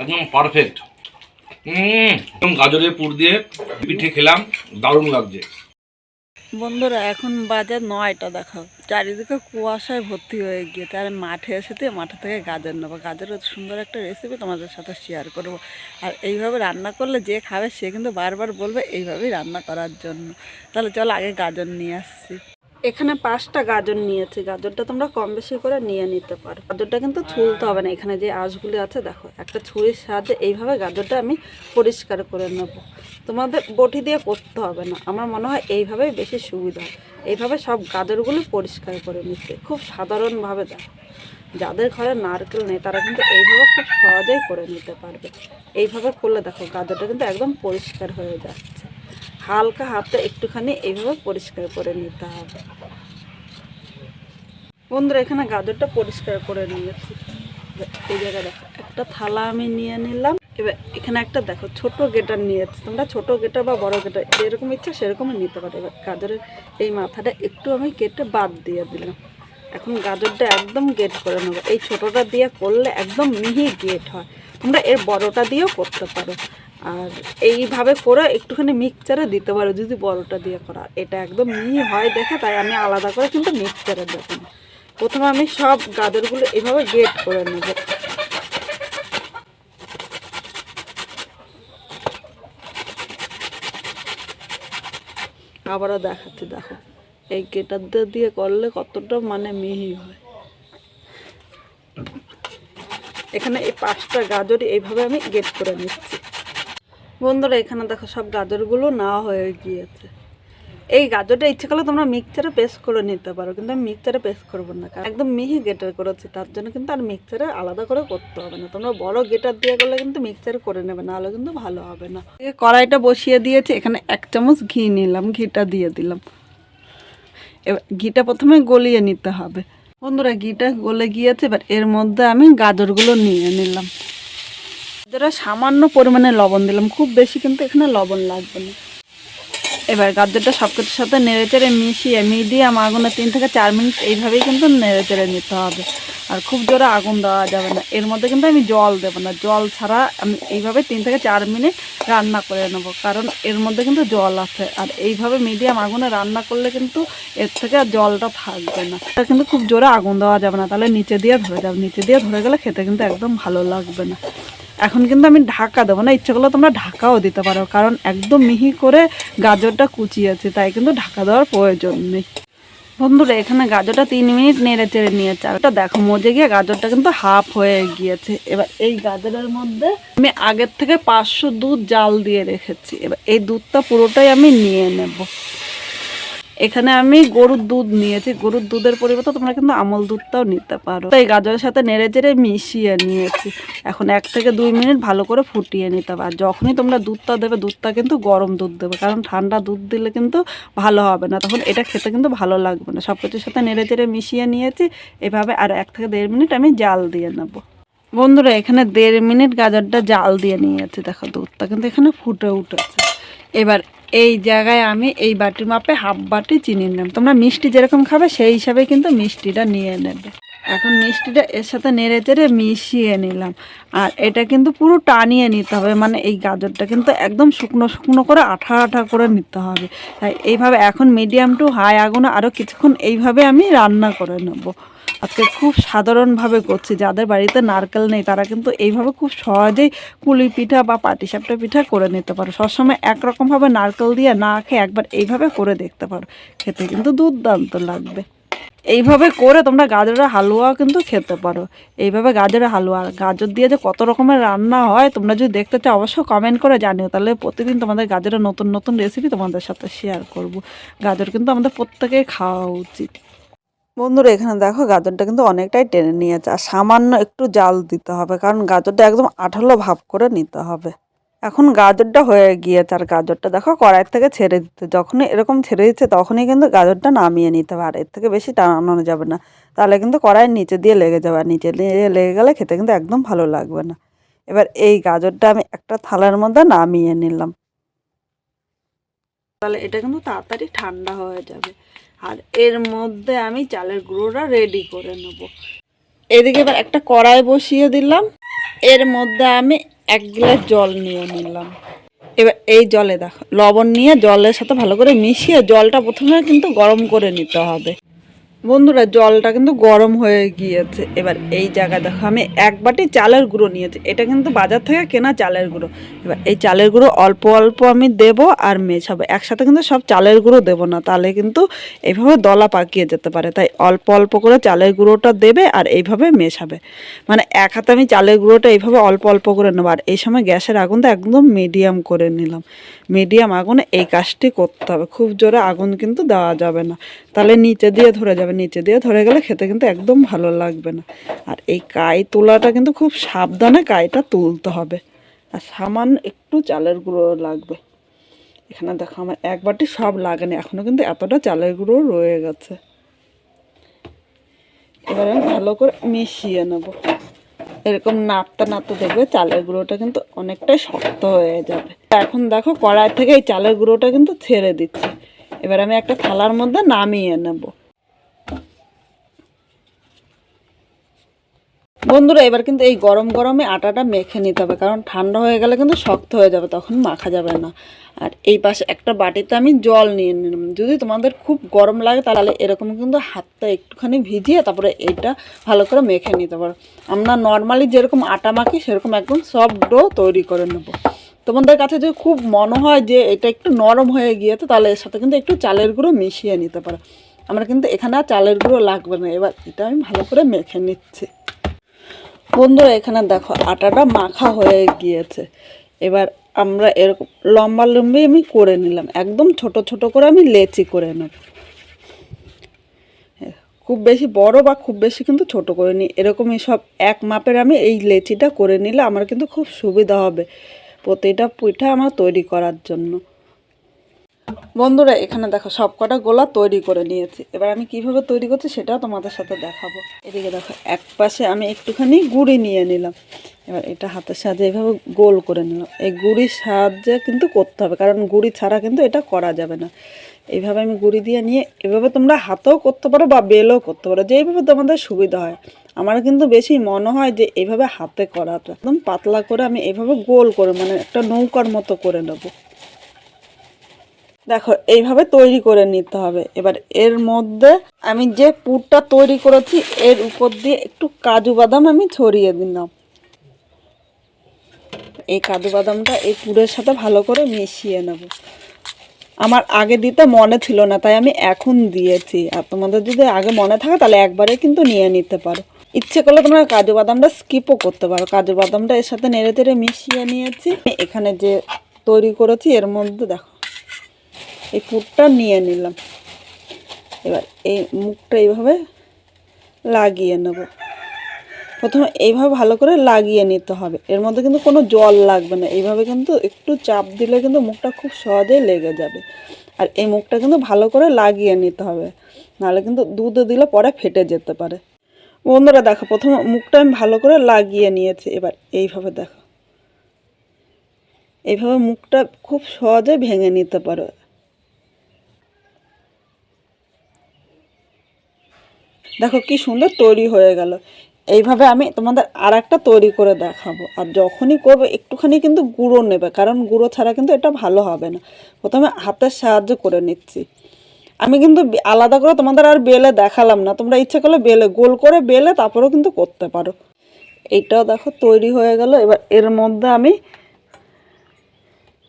একদম পারফেক্ট হুম গাজরের পুর দিয়ে পিঠে খেলাম, দারুণ লাগছে। বন্ধুরা, এখন বাজে নয়টা, দেখো। চারিদিকে কুয়াশায় ভর্তি হয়ে গিয়েছে, আর মাঠে এসেতে মাঠে থেকে গাজর নেব। গাজরের সুন্দর একটা রেসিপি তোমাদের সাথে শেয়ার করব। আর এইভাবে রান্না করলে যে খাবে, সে কিন্তু বারবার বলবে, এইভাবেই রান্না করার জন্য। তাহলে চলো আগে গাজর নিয়ে আসছি। এখানে পাঁচটা গাজর নিয়েছি। গাজরটা তোমরা কম বেশি করে নিয়ে নিতে পারো। গাজরটা কিন্তু ছুলতে হবে না। এখানে যে আঁশগুলি আছে, দেখো, একটা ছুরির সাহায্যে এইভাবে গাজরটা আমি পরিষ্কার করে নেব। তোমাদের বটি দিয়ে করতে হবে না। আমার মনে হয় এইভাবেই বেশি সুবিধা এইভাবে সব গাজরগুলো পরিষ্কার করে নিতে। খুব সাধারণভাবে দেখো। যাদের ঘরে নারকেল নেই, তারা কিন্তু এইভাবে খুব সহজেই করে নিতে পারবে। এইভাবে করলে দেখো, গাজরটা কিন্তু একদম পরিষ্কার হয়ে যাচ্ছে হালকা হাতে একটুখানি এইভাবে পরিষ্কার করে নিতে হবে। বন্ধুরা, এখানে গাজরটা পরিষ্কার করে নিয়েছি। এই জায়গায় দেখো, একটা থালা আমি নিয়ে নিলাম। এবার এখানে একটা দেখো, ছোট গেটার নিয়েছি। তোমরা ছোট গেটার বা বড় গেটার যেরকম ইচ্ছা সেরকমই নিতে পারো। এবার গাজরের এই মাথাটা একটু আমি কেটে বাদ দিয়ে দিলাম। এখন গাজরটা একদম গেট করে নেব। এই ছোটোটা দিয়ে করলে একদম মিহি গেট হয়। তোমরা এর বড়টা দিয়েও করতে পারো। আর এইভাবে করে একটুখানি মিক্সচারে দিতে পারো, যদি বড়টা দিয়ে করা। এটা একদম মিহি হয় দেখে, তাই আমি আলাদা করে কিন্তু মিক্সচারে দেবো প্রথমে আমি সব গাজরগুলো এভাবে গেট করে নেব। আবারও দেখাচ্ছি, দেখো। এই গেটার দিয়ে করলে কতটা মানে মিহি হয়। এখানে এই পাঁচটা গাজরই এইভাবে আমি গেট করে নিচ্ছি। বন্ধুরা, এখানে দেখো সব গাজরগুলো নেওয়া হয়ে গিয়েছে। এই গাজরটা ইচ্ছে করলে তোমরা মিক্সচারে পেস্ট করে নিতে পারো, কিন্তু আমি মিক্সচারে পেস্ট করব না, কারণ একদম মিহি গেটার করেছি, তার জন্য কিন্তু আর মিক্সচারে আলাদা করে করতে হবে না। তোমরা বড় গেটার দিয়ে করলে কিন্তু মিক্সচারে করে নেবে না নাহলে কিন্তু ভালো হবে না। কড়াইটা বসিয়ে দিয়েছি, এখানে এক চামচ ঘি নিলাম, ঘিটা দিয়ে দিলাম। এবার ঘিটা প্রথমে গলিয়ে নিতে হবে। বন্ধুরা, ঘিটা গলে গিয়েছে, এবার এর মধ্যে আমি গাজরগুলো নিয়ে নিলাম। গাজরে সামান্য পরিমাণে লবণ দিলাম, খুব বেশি কিন্তু এখানে লবণ লাগবে না। এবার গাজরটা সব কিছুর সাথে নেড়ে চেড়ে মিশিয়ে, মিডিয়াম আগুনে তিন থেকে চার মিনিট এইভাবেই কিন্তু নেড়ে চেড়ে নিতে হবে। আর খুব জোরে আগুন দেওয়া যাবে না। এর মধ্যে কিন্তু আমি জল দেবো না। জল ছাড়া আমি এইভাবে তিন থেকে চার মিনিট রান্না করে নেব। কারণ এর মধ্যে কিন্তু জল আছে। আর এইভাবে মিডিয়াম আগুনে রান্না করলে কিন্তু এর থেকে আর জলটা থাকবে না। এটা কিন্তু খুব জোরে আগুন দেওয়া যাবে না। তাহলে নিচে দিয়ে ধরে যাবে। নিচে দিয়ে ধরে গেলে খেতে কিন্তু একদম ভালো লাগবে না। এখন কিন্তু আমি ঢাকা দেবো না। ইচ্ছে করলে তোমরা ঢাকাও দিতে পারো। কারণ একদম মিহি করে গাজরটা কুচিয়েছে। তাই কিন্তু ঢাকা দেওয়ার প্রয়োজন নেই। বন্ধুরা, এখানে গাজরটা তিন মিনিট নেড়ে চেড়ে নিয়েছে। আর ওটা দেখো, মজে গিয়ে গাজরটা কিন্তু হাফ হয়ে গিয়েছে। এবার এই গাজরের মধ্যে আমি আগের থেকে পাঁচশো দুধ জাল দিয়ে রেখেছি। এবার এই দুধটা পুরোটাই আমি নিয়ে নেব। এখানে আমি গরুর দুধ নিয়েছি। গরুর দুধের পরিবর্তে তোমরা কিন্তু আমল দুধটাও নিতে পারো। তো এই গাজরের সাথে নেড়ে চেড়ে মিশিয়ে নিয়েছি। এখন এক থেকে দুই মিনিট ভালো করে ফুটিয়ে নিতে হবে। আর যখনই তোমরা দুধটা দেবে, দুধটা কিন্তু গরম দুধ দেবে। কারণ ঠান্ডা দুধ দিলে কিন্তু ভালো হবে না। তখন এটা খেতে কিন্তু ভালো লাগবে না। সব কিছুর সাথে নেড়ে চেড়ে মিশিয়ে নিয়েছি। এভাবে আর এক থেকে দেড় মিনিট আমি জাল দিয়ে নেব। বন্ধুরা, এখানে দেড় মিনিট গাজরটা জাল দিয়ে নিয়েছি। দেখো দুধটা কিন্তু এখানে ফুটে উঠেছে। এবার এই জায়গায় আমি এই বাটির মাপে হাফ বাটি চিনি নিলাম। তোমরা মিষ্টি যেরকম খাবে সেই হিসাবে কিন্তু মিষ্টিটা নিয়ে নেবে। এখন মিষ্টিটা এর সাথে নেড়ে চেড়ে মিশিয়ে নিলাম। আর এটা কিন্তু পুরো টানিয়ে নিতে হবে মানে এই গাজরটা কিন্তু একদম শুকনো শুকনো করে আঠা আঠা করে নিতে হবে। তাই এইভাবে এখন মিডিয়াম টু হাই আগুনে আরও কিছুক্ষণ এইভাবে আমি রান্না করে নেব। আজকে খুব সাধারণভাবে করছি, যাদের বাড়িতে নারকেল নেই তারা কিন্তু এইভাবে খুব সহজেই কুলি পিঠা বা পাটিসাপটা পিঠা করে নিতে পারো। সবসময় একরকমভাবে নারকেল দিয়ে না খেয়ে একবার এইভাবে করে দেখতে পারো। খেতে কিন্তু দুর্দান্ত লাগবে। এইভাবে করে তোমরা গাজরের হালুয়াও কিন্তু খেতে পারো। এইভাবে গাজরের হালুয়া, গাজর দিয়ে যে কত রকমের রান্না হয়, তোমরা যদি দেখতে চাও, অবশ্যই কমেন্ট করে জানিও। তাহলে প্রতিদিন তোমাদের গাজরের নতুন নতুন রেসিপি তোমাদের সাথে শেয়ার করব। গাজর কিন্তু আমাদের প্রত্যেকেই খাওয়া উচিত। বন্ধুরা, এখানে দেখো গাজরটা কিন্তু অনেকটাই টেনে নিয়েছে। আর সামান্য একটু জাল দিতে হবে, কারণ গাজরটা একদম আঠালো ভাব করে নিতে হবে। এখন গাজরটা হয়ে গিয়েছে আর গাজরটা দেখো কড়াই থেকে ছেড়ে দিতে। যখনই এরকম ছেড়ে দিচ্ছে তখনই কিন্তু গাজরটা নামিয়ে নিতে হবে। আর এর থেকে বেশি টানানো যাবে না। তাহলে কিন্তু কড়াইয়ের নিচে দিয়ে লেগে যাবে। আর নিচে দিয়ে লেগে গেলে খেতে কিন্তু একদম ভালো লাগবে না। এবার এই গাজরটা আমি একটা থালার মধ্যে নামিয়ে নিলাম। তাহলে এটা কিন্তু তাড়াতাড়ি ঠান্ডা হয়ে যাবে। আর এর মধ্যে আমি চালের গুঁড়োটা রেডি করে নেব। এদিকে এবার একটা কড়াই বসিয়ে দিলাম। এর মধ্যে আমি এক গ্লাস জল নিয়ে নিলাম। এবার এই জলে দেখো, লবণ নিয়ে জলের সাথে ভালো করে মিশিয়ে জলটা প্রথমে কিন্তু গরম করে নিতে হবে। বন্ধুরা, জলটা কিন্তু গরম হয়ে গিয়েছে। এবার এই জায়গায় দেখো, আমি এক বাটি চালের গুঁড়ো নিয়েছি। এটা কিন্তু বাজার থেকে কেনা চালের গুঁড়ো। এবার এই চালের গুঁড়ো অল্প অল্প আমি দেব আর মেশাবো। একসাথে কিন্তু সব চালের গুঁড়ো দেবো না, তাহলে কিন্তু এইভাবে দলা পাকিয়ে যেতে পারে। তাই অল্প অল্প করে চালের গুঁড়োটা দেবে আর এইভাবে মেশাবে। মানে এক হাতে আমি চালের গুঁড়োটা এইভাবে অল্প অল্প করে নেব। আর এই সময় গ্যাসের আগুনটা একদম মিডিয়াম করে নিলাম। মিডিয়াম আগুনে এই কাজটি করতে হবে। খুব জোরে আগুন কিন্তু দেওয়া যাবে না। তাহলে নিচে দিয়ে ধরে যাবে। নিচে দিয়ে ধরে গেলে খেতে কিন্তু একদম ভালো লাগবে না। আর এই কাই তোলাটা কিন্তু খুব সাবধানে কাইটা তুলতে হবে। আর সামান্য একটু চালের গুঁড়ো লাগবে। এখানে দেখো আমার এক বাটি সব লাগেনি এখনও কিন্তু এতটা চালের গুঁড়ো রয়ে গেছে। এবার আমি ভালো করে মিশিয়ে নেব। এরকম নাড়তে নাড়তে দেখবে চালের গুঁড়োটা কিন্তু অনেকটাই শক্ত হয়ে যাবে। এখন দেখো কড়াই থেকে এই চালের গুঁড়োটা কিন্তু ছেড়ে দিচ্ছি। এবার আমি একটা থালার মধ্যে নামিয়ে নেব। বন্ধুরা, এবার কিন্তু এই গরম গরমে আটাটা মেখে নিতে হবে, কারণ ঠান্ডা হয়ে গেলে কিন্তু শক্ত হয়ে যাবে, তখন মাখা যাবে না। আর এই পাশে একটা বাটিতে আমি জল নিয়ে নিলাম। যদি তোমাদের খুব গরম লাগে, তাহলে এরকম কিন্তু হাতটা একটুখানি ভিজিয়ে তারপরে এইটা ভালো করে মেখে নিতে পারো। আমরা নর্মালি যেরকম আটা মাখি, সেরকম একদম সফট ডো তৈরি করে নেব। তোমাদের কাছে যদি খুব মনে হয় যে এটা একটু নরম হয়ে গিয়েছে, তাহলে এর সাথে কিন্তু একটু চালের গুঁড়ো মিশিয়ে নিতে পারো। আমরা কিন্তু এখানে চালের গুঁড়ো লাগবে না। এবার এটা আমি ভালো করে মেখে নিচ্ছি। বন্ধুরা, এখানে দেখো আটাটা মাখা হয়ে গিয়েছে। এবার আমরা এরকম লম্বা লম্বি আমি করে নিলাম। একদম ছোট ছোট করে আমি লেচি করে নেব। খুব বেশি বড় বা খুব বেশি কিন্তু ছোট করে নিই এরকমই সব এক মাপের আমি এই লেচিটা করে নিলে আমার কিন্তু খুব সুবিধা হবে প্রতিটা পিঠা আমার তৈরি করার জন্য। বন্ধুরা, এখানে দেখো সব কটা গোলা তৈরি করে নিয়েছি। এবার আমি কীভাবে তৈরি করছি সেটাও তোমাদের সাথে দেখাবো। এদিকে দেখো, এক পাশে আমি একটুখানি গুড়ি নিয়ে নিলাম। এবার এটা হাতের সাহায্যে এইভাবে গোল করে নিলাম। এই গুড়ির সাহায্যে কিন্তু করতে হবে, কারণ গুড়ি ছাড়া কিন্তু এটা করা যাবে না। এইভাবে আমি গুড়ি দিয়ে নিয়ে, এভাবে তোমরা হাতেও করতে পারো বা বেলও করতে পারো, যেইভাবে তোমাদের সুবিধা হয়। আমার কিন্তু বেশি মনে হয় যে এইভাবে হাতে করাটা। একদম পাতলা করে আমি এভাবে গোল করে মানে একটা নৌকার মতো করে নেব। দেখো, এইভাবে তৈরি করে নিতে হবে। এবার এর মধ্যে আমি যে পুরটা তৈরি করেছি, এর উপর দিয়ে একটু কাজু বাদাম আমি ছড়িয়ে দিলাম। এই কাজু বাদামটা এই পুরের সাথে ভালো করে মিশিয়ে নেব। আমার আগে দিতে মনে ছিল না, তাই আমি এখন দিয়েছি। আর তোমাদের যদি আগে মনে থাকে, তাহলে একবারে কিন্তু নিয়ে নিতে পারো। ইচ্ছে করলে তোমরা কাজু বাদামটা স্কিপও করতে পারো। কাজু বাদামটা এর সাথে নেড়ে তেড়ে মিশিয়ে নিয়েছি। এখানে যে তৈরি করেছি, এর মধ্যে দেখো এই পুরটা নিয়ে নিলাম। এবার এই মুখটা এইভাবে লাগিয়ে নেব। প্রথমে এইভাবে ভালো করে লাগিয়ে নিতে হবে। এর মধ্যে কিন্তু কোনো জল লাগবে না। এইভাবে কিন্তু একটু চাপ দিলে কিন্তু মুখটা খুব সহজেই লেগে যাবে। আর এই মুখটা কিন্তু ভালো করে লাগিয়ে নিতে হবে। নাহলে কিন্তু দুধ দিলে পরে ফেটে যেতে পারে। বন্ধুরা দেখো, প্রথমে মুখটা আমি ভালো করে লাগিয়ে নিয়েছি। এবার এইভাবে দেখো। এইভাবে মুখটা খুব সহজে ভেঙে নিতে পারো। দেখো কি সুন্দর তৈরি হয়ে গেল। এইভাবে আমি তোমাদের আর একটা তৈরি করে দেখাবো। আর যখনই করবে, একটুখানি কিন্তু গুঁড়ো নেবে, কারণ গুঁড়ো ছাড়া কিন্তু এটা ভালো হবে না। প্রথমে হাতের সাহায্য করে নিচ্ছি। আমি কিন্তু আলাদা করে তোমাদের আর বেলে দেখালাম না। তোমরা ইচ্ছে করলে বেলে, গোল করে বেলে তারপরেও কিন্তু করতে পারো। এইটাও দেখো তৈরি হয়ে গেল। এবার এর মধ্যে আমি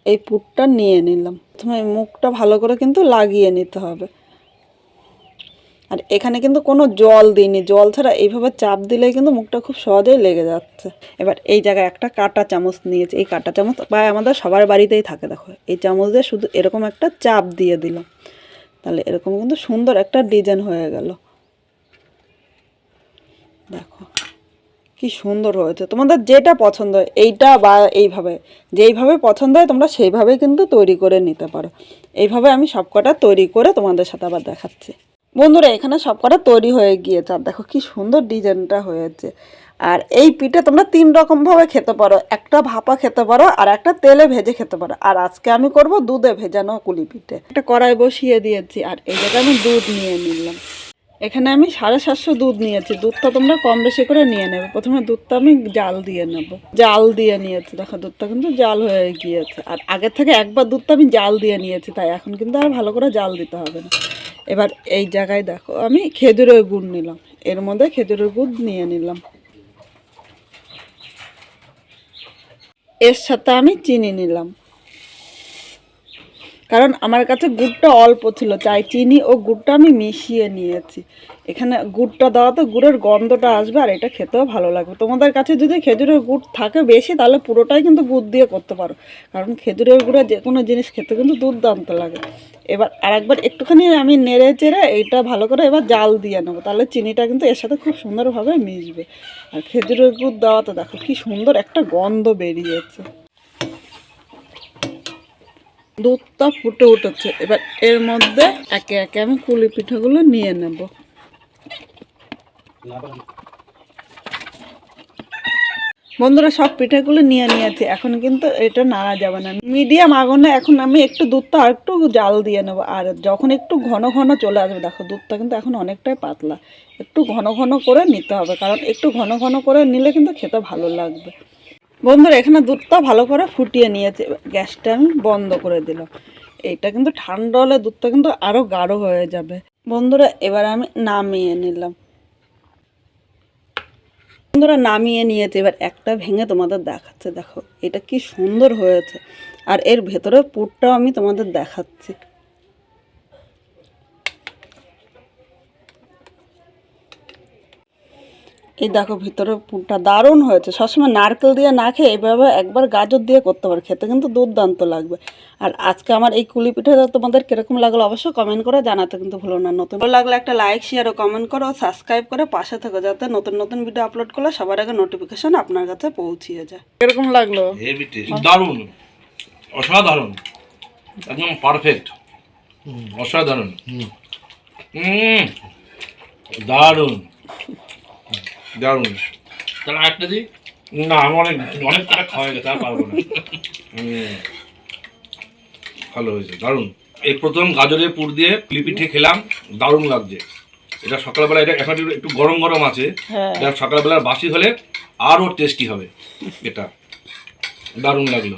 এই পুরটা নিয়ে নিলাম। প্রথমে মুখটা ভালো করে কিন্তু লাগিয়ে নিতে হবে। আর এখানে কিন্তু কোনো জল দিইনি। জল ছাড়া এইভাবে চাপ দিলেই কিন্তু মুখটা খুব সহজেই লেগে যাচ্ছে। এবার এই জায়গায় একটা কাঁটা চামচ নিয়েছি। এই কাঁটা চামচ প্রায় আমাদের সবার বাড়িতেই থাকে, দেখো। এই চামচ দিয়ে শুধু এরকম একটা চাপ দিয়ে দিলাম। তাহলে এরকম কিন্তু সুন্দর একটা ডিজাইন হয়ে গেল। দেখো, কি সুন্দর হয়েছে। তোমাদের যেটা পছন্দ হয় এইটা বা এইভাবে। যেইভাবে পছন্দ হয় তোমরা সেইভাবেই কিন্তু তৈরি করে নিতে পারো। এইভাবে আমি সবকটা তৈরি করে তোমাদের সাথে আবার দেখাচ্ছি। বন্ধুরা, এখানে সবকটা তৈরি হয়ে গিয়েছে। আর দেখো কি সুন্দর ডিজাইনটা হয়েছে। আর এই পিঠে তোমরা তিন রকমভাবে খেতে পারো। একটা ভাপা খেতে পারো আর একটা তেলে ভেজে খেতে পারো। আর আজকে আমি করব দুধে ভেজানো কুলি পিঠে। একটা কড়াই বসিয়ে দিয়েছি আর এই জায়গায় আমি দুধ নিয়ে নিলাম। এখানে আমি সাড়ে সাতশো দুধ নিয়েছি। দুধটা তোমরা কম বেশি করে নিয়ে নেবে। প্রথমে দুধটা আমি জাল দিয়ে নেব। জাল দিয়ে নিয়েছি। দেখো, দুধটা কিন্তু জাল হয়ে গিয়েছে। আর আগের থেকে একবার দুধটা আমি জাল দিয়ে নিয়েছি, তাই এখন কিন্তু আর ভালো করে জাল দিতে হবে না। এবার এই জায়গায় দেখো, আমি খেজুরের গুড় নিলাম। এর মধ্যে খেজুরের গুড় নিয়ে নিলাম। এর সাথে আমি চিনি নিলাম। কারণ আমার কাছে গুড়টা অল্প ছিল, তাই চিনি ও গুড়টা আমি মিশিয়ে নিয়েছি। এখানে গুড়টা দেওয়া তো গুড়ের গন্ধটা আসবে আর এটা খেতেও ভালো লাগবে। তোমাদের কাছে যদি খেজুরের গুড় থাকে বেশি, তাহলে পুরোটাই কিন্তু গুড় দিয়ে করতে পারো। কারণ খেজুরের গুড়ে যে কোনো জিনিস খেতে কিন্তু দুর্দান্ত লাগে। এবার আরেকবার একটুখানি আমি নেড়ে চেড়ে এইটা ভালো করে এবার জাল দিয়ে নেব। তাহলে চিনিটা কিন্তু এর সাথে খুব সুন্দরভাবে মিশবে। আর খেজুরের গুড় দেওয়াতে দেখো কি সুন্দর একটা গন্ধ বেরিয়েছে। দুধটা ফুটে উঠেছে। এবার এর মধ্যে একে একে আমি কুলি পিঠাগুলো নিয়ে নেব। বন্ধুরা সব পিঠাগুলো নিয়ে নিয়েছি। এখন কিন্তু এটা নাড়া যাবে না। মিডিয়াম আগুনে এখন আমি একটু দুধটা আর একটু জাল দিয়ে নেব। আর যখন একটু ঘন ঘন চলে আসবে, দেখো দুধটা কিন্তু এখন অনেকটাই পাতলা। একটু ঘন ঘন করে নিতে হবে, কারণ একটু ঘন ঘন করে নিলে কিন্তু খেতে ভালো লাগবে। বন্ধুরা, এখানে দুধটা ভালো করে ফুটিয়ে নিয়েছে। গ্যাসটা আমি বন্ধ করে দিলাম এটা কিন্তু ঠান্ডা হলে দুধটা কিন্তু আরও গাঢ় হয়ে যাবে। বন্ধুরা, এবার আমি নামিয়ে নিলাম। বন্ধুরা, নামিয়ে নিয়েছে এবার একটা ভেঙে তোমাদের দেখাচ্ছে। দেখো, এটা কি সুন্দর হয়েছে। আর এর ভেতরে পুরটাও আমি তোমাদের দেখাচ্ছি। এই দেখো ভিতরে পুরটা দারুণ হয়েছে। সবসময় নারকেল দিয়ে না খেয়ে এইভাবে একবার গাজর দিয়ে করতে পারো খেতে কিন্তু দুর্দান্ত লাগবে। আর আজকে আমার এই কুলি পিঠাটা তোমাদের কীরকম লাগল অবশ্যই কমেন্ট করে জানাতে কিন্তু ভুলো না। নতুন ভালো লাগলে একটা লাইক শেয়ার ও কমেন্ট করো সাবস্ক্রাইব করে পাশে থাকো যাতে নতুন নতুন ভিডিও আপলোড করলে সবার আগে নোটিফিকেশন আপনার কাছে পৌঁছিয়ে যায়। কীরকম লাগল? দারুণ। অসাধারণ। একদম পারফেক্ট অসাধারণ। দারুণ। দারুণ। তাহলে আরেকটা দিই? না আমি অনেক অনেক টাকা খাওয়া গেছে আর পারব না। ভালো হয়েছে দারুণ। এই প্রথম গাজরের পুর দিয়ে পিঠে খেলাম দারুণ লাগছে। এটা সকালবেলা এটা এখন একটু- গরম গরম আছে। সকালবেলা এটা সকালবেলার বাসি হলে আরও টেস্টি হবে এটা। দারুণ লাগল।